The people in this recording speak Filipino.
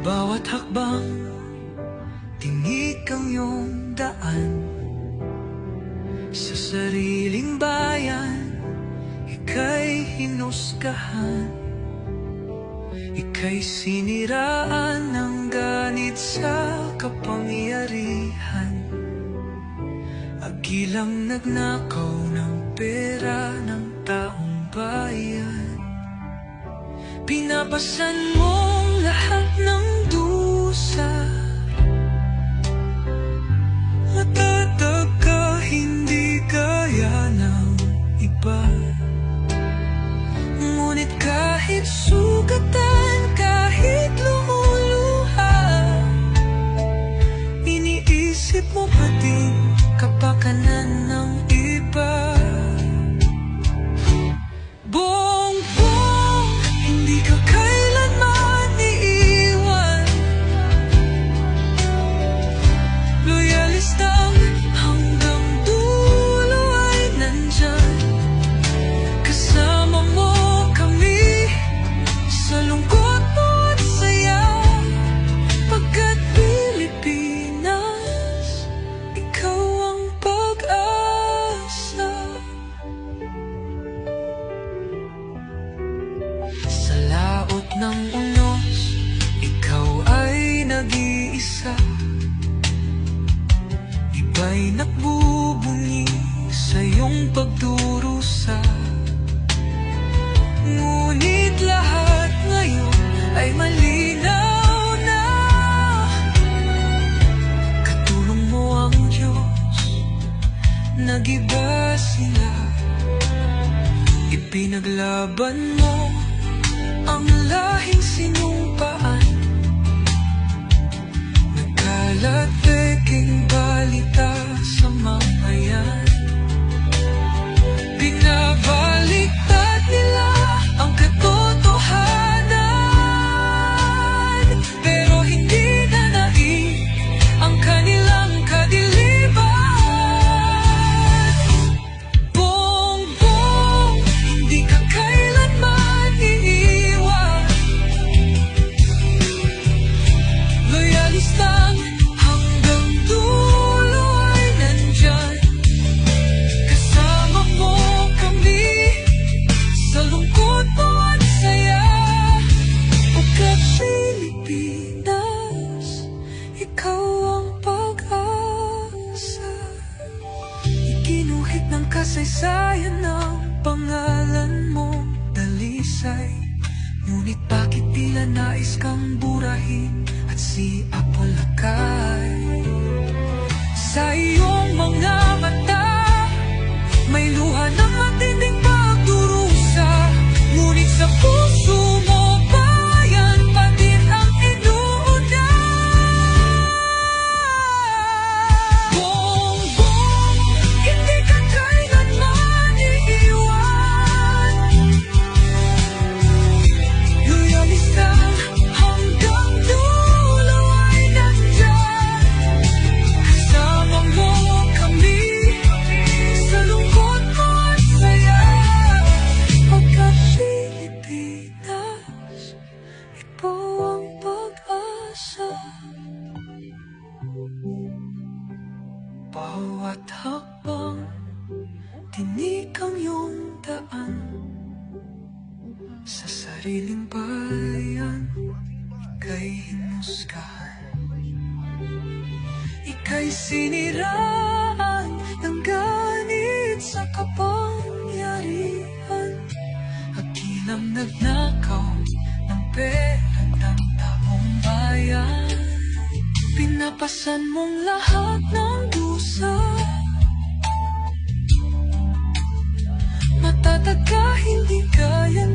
Bawat hakbang Tinik ang iyong daan. Sa sariling bayan Ika'y hinusgahan. Ika'y siniraan ng ganit sa kapangyarihan. Agilang nagnakaw ng pera ng taong bayan. Pinapasan mong lahat ng dusa Matatag ka, hindi kaya ng iba. Kahit sugatan, kahit lumuluha mo pa din kapakanan ng nag-iisa. Iba'y nagbubunyi sa iyong pagdurusa. Ngunit lahat ngayon ay malinaw na. Katulong mo ang Diyos, nagiba sila. Ipinaglaban mo ang lahing sinumpaan kasaysayan ng pangalan mo. Dalisay. Ngunit bakit tila nais kang burahin At si Apolakay sariling bayan, ika'y hinusgahan. Ika'y siniraan ng ganit sa kapangyarihan. Hakilang nagnakaw ng pera ng taong bayan. Pinapasan mong lahat ng dusa. Matatag ka, hindi kaya